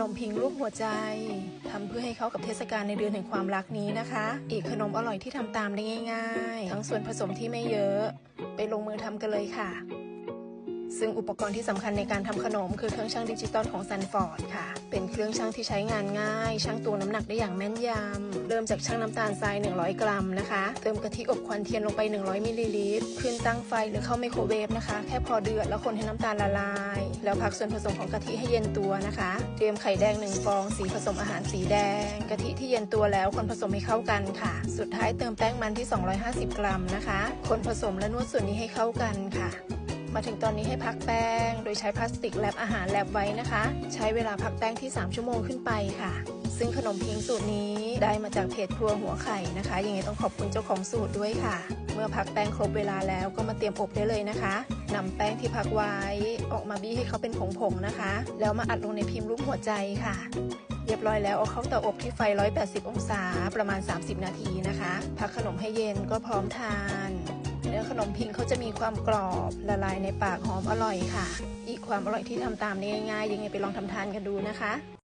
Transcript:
นมพิงรูปหัวใจทำเพื่อให้เข้ากับเทศกาลในเดือนแห่งความรักนี้นะคะ อีกขนมอร่อยที่ทำตามได้ง่าย ๆ ทั้งส่วนผสมที่ไม่เยอะ ไปลงมือทำกันเลยค่ะ ซึ่งอุปกรณ์ที่สำคัญในการทำขนมคือเครื่องชั่งดิจิตอลของซันฟอร์ดค่ะ เป็นเครื่องชั่งที่ใช้งานง่ายชั่งตวงน้ำหนักได้อย่างแม่นยำ เริ่มจากชั่งน้ำตาลทราย 100 กรัมนะคะ เติมกะทิอบควันเทียนลงไป 100 มิลลิลิตร ขึ้นตั้งไฟหรือเข้าไมโครเวฟนะคะ แค่พอเดือดแล้วคนให้น้ำตาลละลาย แล้วพักส่วนผสมของกะทิให้เย็นตัวนะคะ เตรียมไข่แดง 1 ฟอง สีผสมอาหารสีแดง กะทิที่เย็นตัวแล้วคนผสมให้เข้ากันค่ะ สุดท้ายเติมแป้งมันที่ 250 กรัมนะคะ คนผสมและนวดส่วนนี้ให้เข้ากันค่ะ มาถึงตอนนี้ให้พักแป้ง โดยใช้พลาสติกแลบอาหารแลบไว้นะคะ ใช้เวลาพักแป้งที่ 3 ชั่วโมงขึ้นไปค่ะ ซึ่งขนมพิงสูตรนี้ได้มาจากเพจครัวหัวไข่นะคะ ยังไงต้องขอบคุณเจ้าของสูตรด้วยค่ะ เมื่อพักแป้งครบเวลาแล้วก็มาเตรียมอบได้เลยนะคะนำแป้งที่พักไว้ออกมาบี้ให้เขาเป็นผงๆนะคะ แล้วมาอัดลงในพิมพ์รูปหัวใจค่ะเรียบร้อยแล้วเอาเข้าเตาอบที่ไฟ 180 องศาประมาณ 30 นาทีนะคะ พักขนมให้เย็นก็พร้อมทาน เนื้อขนมพิงเขาจะมีความกรอบละลายในปากหอมอร่อยค่ะ อีกความอร่อยที่ทำตามได้ง่ายๆยังไงไปลองทำทานกันดูนะคะ